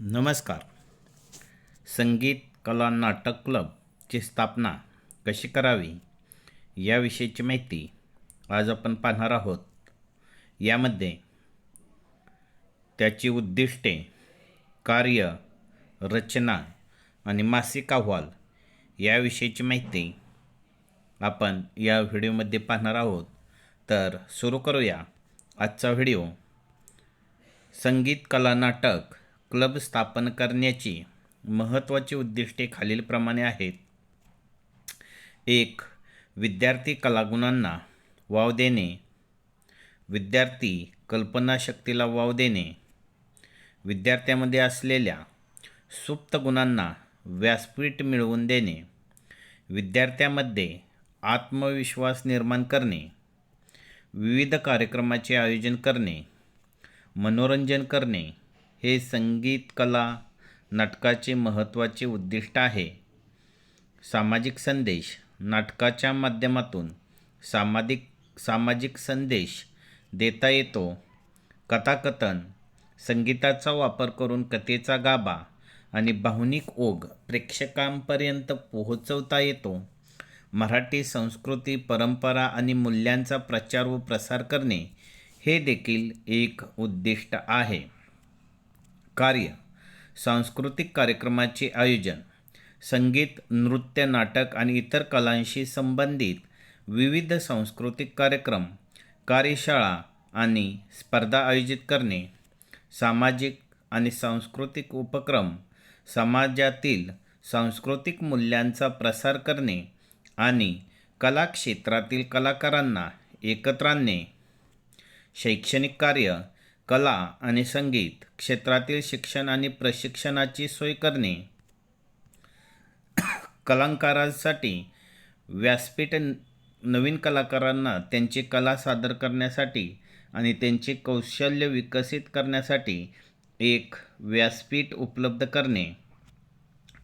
नमस्कार. संगीत कला नाटक क्लबची स्थापना कशी करावी याविषयीची माहिती आज आपण पाहणार आहोत. यामध्ये त्याची उद्दिष्टे कार्य रचना आणि मासिक अहवाल याविषयीची माहिती आपण या व्हिडिओमध्ये पाहणार आहोत. तर सुरू करूया आजचा व्हिडिओ. संगीत कला नाटक क्लब स्थापन करण्याची महत्त्वाची उद्दिष्टे खालीलप्रमाणे आहेत. एक विद्यार्थी कलागुणांना वाव देणे. विद्यार्थी कल्पनाशक्तीला वाव देणे. विद्यार्थ्यामध्ये असलेल्या सुप्त गुणांना व्यासपीठ मिळवून देणे. विद्यार्थ्यामध्ये आत्मविश्वास निर्माण करणे. विविध कार्यक्रमाचे आयोजन करणे. मनोरंजन करणे. हे संगीत कला नाटकाचे महत्त्वाचे उद्दिष्ट आहे. सामाजिक संदेश नाटकाच्या माध्यमातून सामाजिक सामाजिक संदेश देता येतो. कथाकथन संगीताचा वापर करून कथेचा गाभा आणि भावनिक ओघ प्रेक्षकांपर्यंत पोहोचवता येतो. मराठी संस्कृती परंपरा आणि मूल्यांचा प्रचार व प्रसार करणे हे देखील एक उद्दिष्ट आहे. कार्य सांस्कृतिक कार्यक्रमाचे आयोजन संगीत नृत्य नाटक आणि इतर कलांशी संबंधित विविध सांस्कृतिक कार्यक्रम कार्यशाळा आणि स्पर्धा आयोजित करणे सामाजिक आणि सांस्कृतिक उपक्रम समाजातील सांस्कृतिक मूल्यांचा प्रसार करणे आणि कला क्षेत्रातील कलाकारांना एकत्र आणणे शैक्षणिक कार्य कला आणि संगीत क्षेत्रातील शिक्षण आणि प्रशिक्षणाची सोय करणे. कलाकारांसाठी व्यासपीठ नवीन कलाकारांना त्यांची कला सादर करण्यासाठी आणि त्यांचे कौशल्य विकसित करण्यासाठी एक व्यासपीठ उपलब्ध करणे.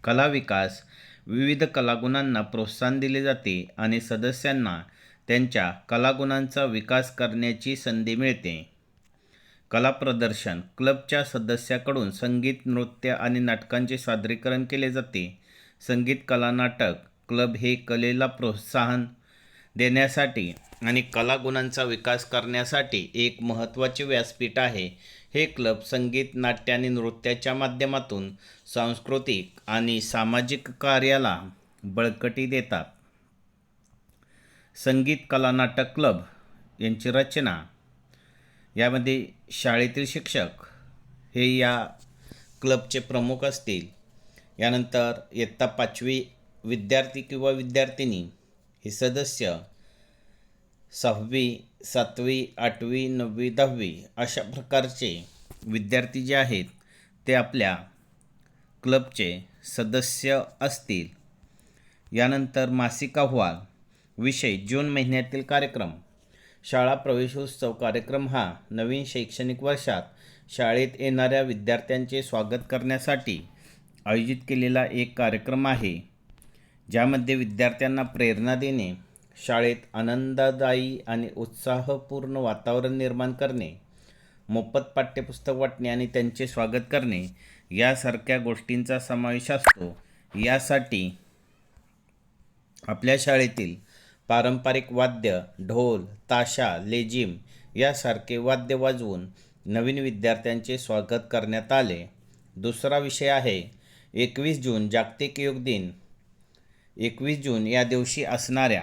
कला विकास विविध कलागुणांना प्रोत्साहन दिले जाते आणि सदस्यांना त्यांच्या कलागुणांचा विकास करण्याची संधी मिळते. कला प्रदर्शन क्लबच्या सदस्याकडून संगीत नृत्य आणि नाटकांचे सादरीकरण केले जाते. संगीत कला नाटक क्लब हे कलेला प्रोत्साहन देण्यासाठी आणि कलागुणांचा विकास करण्यासाठी एक महत्त्वाचे व्यासपीठ आहे. हे क्लब संगीत नाट्य आणि नृत्याच्या माध्यमातून सांस्कृतिक आणि सामाजिक कार्याला बळकटी देतात. संगीत कला नाटक क्लब यांची रचना यामध्ये शाळेतील शिक्षक हे या क्लबचे प्रमुख असतील. यानंतर इयत्ता पाचवी विद्यार्थी किंवा विद्यार्थिनी हे सदस्य सहावी सातवी आठवी नववी दहावी अशा प्रकारचे विद्यार्थी जे आहेत ते आपल्या क्लबचे सदस्य असतील. यानंतर मासिक अहवाल विषय जून महिन्यातील कार्यक्रम शाळा प्रवेशोत्सव कार्यक्रम हा नवीन शैक्षणिक वर्षात शाळेत येणाऱ्या विद्यार्थ्यांचे स्वागत करण्यासाठी आयोजित केलेला एक कार्यक्रम आहे ज्यामध्ये विद्यार्थ्यांना प्रेरणा देणे शाळेत आनंददायी आणि उत्साहपूर्ण वातावरण निर्माण करणे मोफत पाठ्यपुस्तक वाटणे आणि त्यांचे स्वागत करणे यासारख्या गोष्टींचा समावेश असतो. यासाठी आपल्या शाळेतील पारंपरिक वाद्य ढोल ताशा लेझिम यासारखे वाद्य वाजवून नवीन विद्यार्थ्यांचे स्वागत करण्यात आले. दुसरा विषय आहे एकवीस जून जागतिक योग दिन. एकवीस जून या दिवशी असणाऱ्या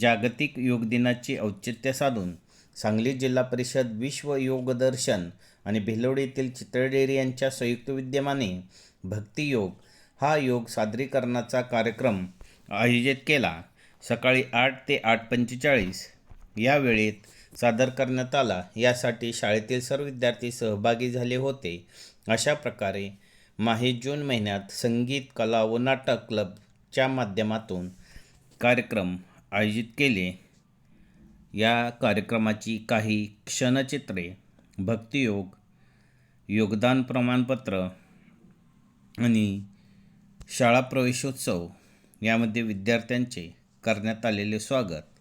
जागतिक योग दिनाचे औचित्य साधून सांगली जिल्हा परिषद विश्व योग दर्शन आणि भिलवडी येथील चितळडेरी यांच्या संयुक्त विद्यमाने भक्तियोग हा योग सादरीकरणाचा कार्यक्रम आयोजित केला. सकाळी आठ ते आठ पंचेचाळीस. या वेळेत सादर करण्यात आला. यासाठी शाळेतील सर्व विद्यार्थी सहभागी झाले होते. अशा प्रकारे माहे जून महिन्यात संगीत कला व नाटक क्लबच्या माध्यमातून कार्यक्रम आयोजित केले. या कार्यक्रमाची काही क्षणचित्रे भक्तियोग योगदान प्रमाणपत्र आणि शाळा प्रवेशोत्सव यामध्ये विद्यार्थ्यांचे करण्यात आलेले स्वागत.